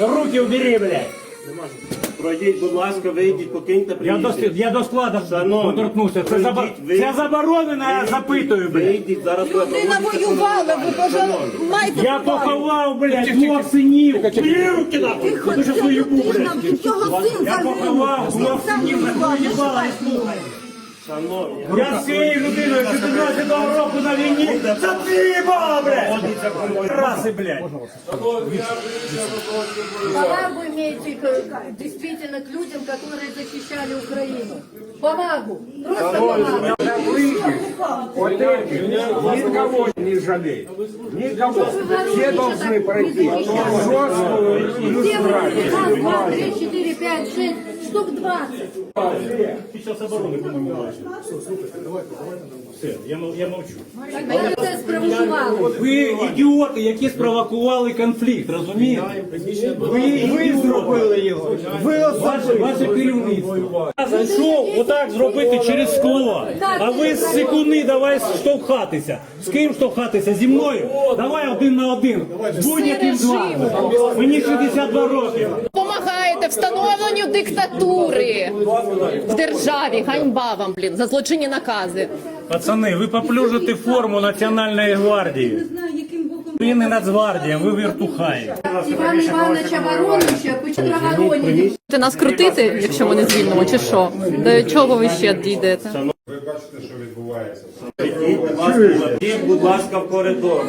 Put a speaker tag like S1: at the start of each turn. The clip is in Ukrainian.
S1: Руки убери, блядь.
S2: Пройдіть, будь ласка, вийдіть, покиньте
S1: Я до,
S2: приміщення.
S1: я до складу
S2: Шановні,
S1: доторкнувся. Це, забо...
S2: пройдіть, ви-
S1: це заборонено, я запитую, блядь.
S2: Вийдіть, зараз буде
S3: Людина
S2: проводитися
S3: воювала, ви.
S2: Шановні.
S3: пожалуйста, маєте
S1: Я поховав, блядь, двох синів. Бери руки нахуй. Ти що свою
S3: людина,
S1: блядь.
S3: в цього син
S1: Я поховав двох синів, нахуй їбала, і слухай.
S2: Шановні,
S1: Я з цією людиною 14 року на війні. Це ти їбала, блядь. Раси, блядь.
S4: Повагу имейте к- действительно к людям, которые защищали Украину. Повагу. Просто повагу.
S5: Вот эти никого не жалеют. Никого. Все должны пройти жесткую
S4: Все вы
S5: иллюстрацию.
S4: раз, два, три, четыре, пять, шесть, штук двадцать.
S1: Під час оборони, по-моєму, бачив. Все, я, мов- я мовчу.
S4: Ви це спровокували.
S1: Ви ідіоти, які спровокували конфлікт, розумієте? Ви, ви зробили його. Ви ваше, ваше керівництво. Я зайшов отак зробити через скло. А ви з секунди давай штовхатися. З ким штовхатися? Зі мною? Давай один на один. Будь-яким з вами. Мені 62 роки.
S6: Встановленню диктатури в державі. Ганьба вам, блін, за злочинні накази.
S1: Пацани, ви поплюжите форму Національної гвардії. Ви не Нацгвардія, ви віртухаї.
S4: Івана Івановича Вороновича, Петра Воронів.
S6: Ти нас крутити, якщо ми не звільнимо, чи що? До чого ви ще дійдете?
S2: Ідіть, будь ласка, ідіть, будь ласка, в коридор.